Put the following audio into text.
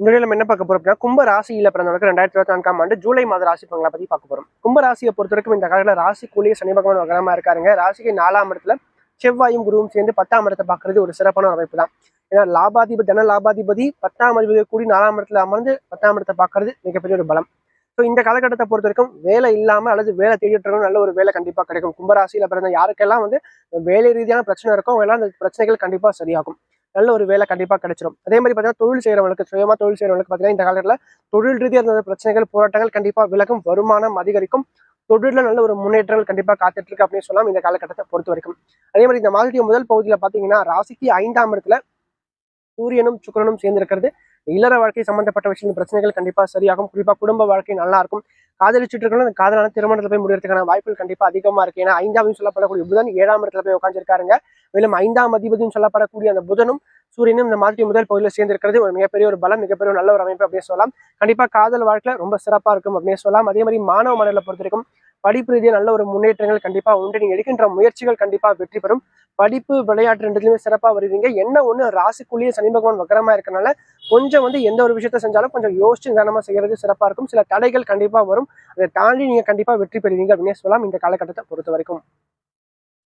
இந்த நம்ம என்ன பார்க்க போறோம் அப்படின்னா கும்ப ராசியில பிறந்தவங்க ரெண்டாயிரத்தி இருபத்தி நான்காம் ஆண்டு ஜூலை மாத ராசி பங்களை பத்தி பார்க்க போறோம். கும்ப ராசியை பொறுத்த வரைக்கும் இந்த காலத்துல ராசி கூலிய சனி பகவான் வகரமா இருக்காருங்க. ராசிக்கு நாலாம் இடத்துல செவ்வாயும் குருவும் சேர்ந்து பத்தாம் இடத்தை பார்க்கறது ஒரு சிறப்பான அமைப்பு தான். ஏன்னா லாபாதிபதி தன லாபாதிபதி பத்தாம் அதிபதி கூடி நாலாம் இடத்துல அமர்ந்து பத்தாம் இடத்தை பார்க்கறது மிகப்பெரிய ஒரு பலம். ஸோ இந்த காலகட்டத்தை பொறுத்த வரைக்கும் வேலை இல்லாம அல்லது வேலை தேடிட்டு நல்ல ஒரு வேலை கண்டிப்பா கிடைக்கும். கும்பராசியில பிறந்த யாருக்கெல்லாம் வந்து வேலை ரீதியான பிரச்சனை இருக்கும் எல்லாம் அந்த பிரச்சனைகள் கண்டிப்பா சரியாகும். நல்ல ஒரு வேலை கண்டிப்பாக கிடைச்சிடும் அதே மாதிரி பார்த்தீங்கன்னா தொழில் செய்கிறவங்களுக்கு சுயமாக தொழில் செய்கிறவங்களுக்கு பார்த்தீங்கன்னா இந்த காலத்தில் தொழில் ரீதியாக இருந்த பிரச்சனைகள் போராட்டங்கள் கண்டிப்பாக விலகும் வருமானம் அதிகரிக்கும். தொழிலில் நல்ல ஒரு முன்னேற்றங்கள் கண்டிப்பாக காத்துட்டு இருக்கு அப்படின்னு சொல்லலாம் இந்த காலகட்டத்தை பொறுத்த வரைக்கும். அதே மாதிரி இந்த மாதத்துடைய முதல் பகுதியில் பார்த்தீங்கன்னா ராசிக்கு ஐந்தாம் இடத்துல சூரியனும் சுக்கரனும் சேர்ந்து இருக்கிறது இல்லற வாழ்க்கை சம்பந்தப்பட்ட விஷயங்கள் பிரச்சனைகள் கண்டிப்பாக சரியாகும். குறிப்பாக குடும்ப வாழ்க்கை நல்லா இருக்கும். காதலிச்சுட்டு இருக்கணும் அந்த காதலான திருமணத்தில் போய் முடியறதுக்கான வாய்ப்புகள் கண்டிப்பாக அதிகமாக இருக்கு. ஏன்னா ஐந்தாம் சொல்லப்படக்கூடிய புதன் ஏழாம் இடத்துல போய் உட்காந்துருக்காருங்க மேலும் ஐந்தாம் அதிபதியும் சொல்லப்படக்கூடிய அந்த புதனும் சூரியனும் இந்த மாதிரி முதல் பகுதியில் சேர்ந்திருக்கிறது ஒரு மிகப்பெரிய ஒரு பலம் மிகப்பெரிய ஒரு நல்ல ஒரு அமைப்பு அப்படின்னு சொல்லலாம். கண்டிப்பா காதல் வாழ்க்கை ரொம்ப சிறப்பா இருக்கும் அப்படின்னு சொல்லலாம். அதே மாதிரி மாணவ மண்டல பொறுத்த வரைக்கும் படிப்பு ரீதியாக நல்ல ஒரு முன்னேற்றங்கள் கண்டிப்பா உண்டு. நீங்கள் எடுக்கின்ற முயற்சிகள் கண்டிப்பா வெற்றி பெறும். படிப்பு விளையாட்டு ரெண்டுலையுமே சிறப்பா வருவீங்க. என்ன ஒன்று ராசிக்குள்ளேயே சனி பகவான் வக்கரமாக இருக்கனால கொஞ்சம் வந்து எந்த ஒரு விஷயத்த செஞ்சாலும் கொஞ்சம் யோசிச்சு நிதானமாக செய்யறது சிறப்பா இருக்கும். சில தடைகள் கண்டிப்பா வரும். அதை தாண்டி நீங்க கண்டிப்பா வெற்றி பெறுவீங்க அப்படின்னு சொல்லலாம். இந்த காலகட்டத்தை பொறுத்த வரைக்கும்.